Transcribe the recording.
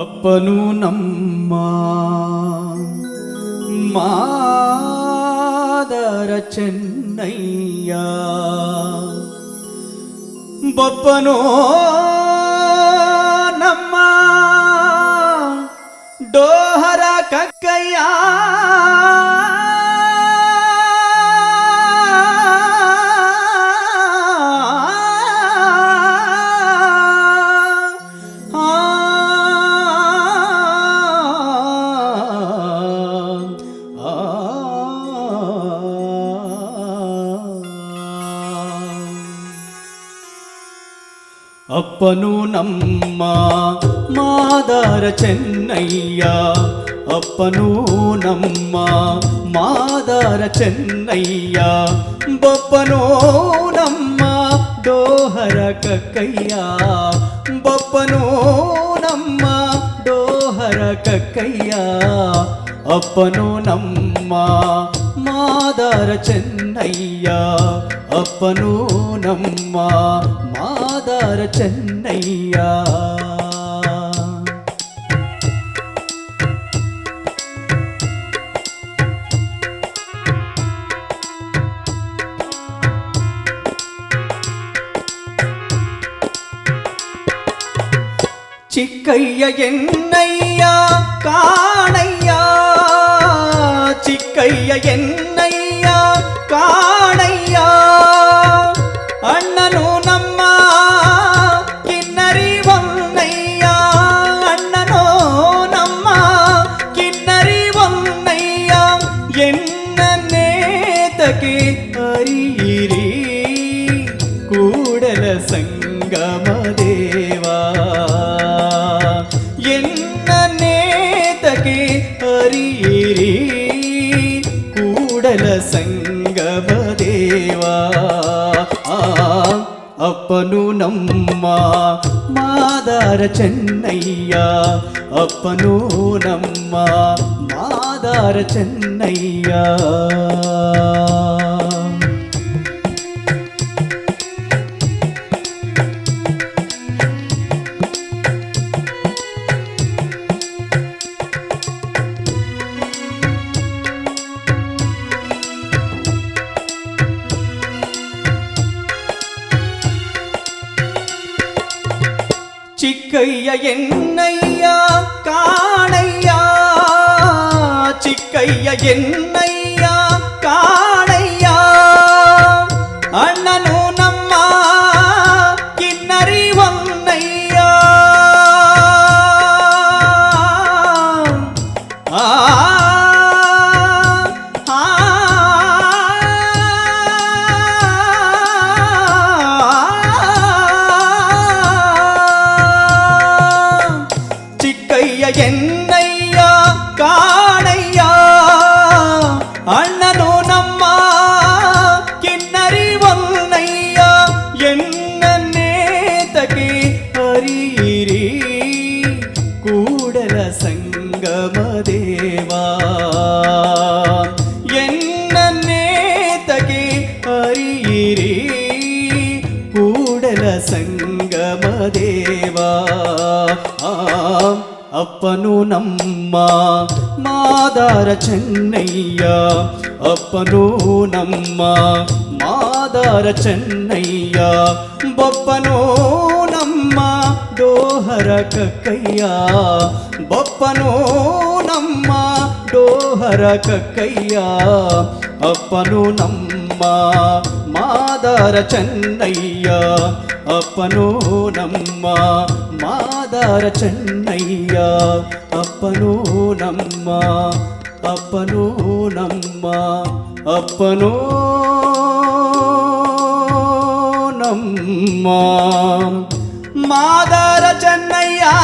అప్పను నమ్మ. మాదర చెన్నయ్యా. బొప్పనో నమ్మా. డో అప్పను నమ్మ మాదార చెన్నయ్య. అప్పను నమ్మ మాదార చెన్నయ్య. బొప్పను నమ్మ డోహర కక్కయ్య. బొప్పను నమ్మ డోహర కక్కయ్య. అప్పను నమ్మ மாதார சென்னையா? அப்பனோ நம்மா மாதார சென்னையா? சிக்கைய என்னையா? காணை ஐய என்னையா? மங்கள சங்கமதேவா. அப்பனு நம்மா மாதார சென்னையா. அப்பனு நம்மா மாதார சென்னையா. சிக்கைய என்னையா காணையா சிக்கைய என்ன அண்ணனோ நம்மா ಕಿನ್ನರಿ ಒನ್ನಯ್ಯ ಎನ್ನನ್ನೇ ತಗಿ ಅರಿಯಿರಿ ಕೂಡಲ ಸಂಗಮ ದೇವಾ ಎನ್ನನ್ನೇ ತಗಿ ಅರಿಯಿರಿ ಕೂಡಲ ಸಂಗ అప్పను నమ్మ మాదార చెన్నయ్య. అప్పను నమ్మ మాదార చెన్నయ్య. బొప్పను నమ్మ డోహర కక్కయ్య. బొప్పను నమ్మ డోహర కక్కయ్య. అప్పను నమ్మ అమ్మా మాదార చెన్నయ్య అప్పనూనమ్మ మాదార చెన్నయ్య అప్పను నమ్మ. అప్పను నమ్మ. మాదార చెన్నయ్యా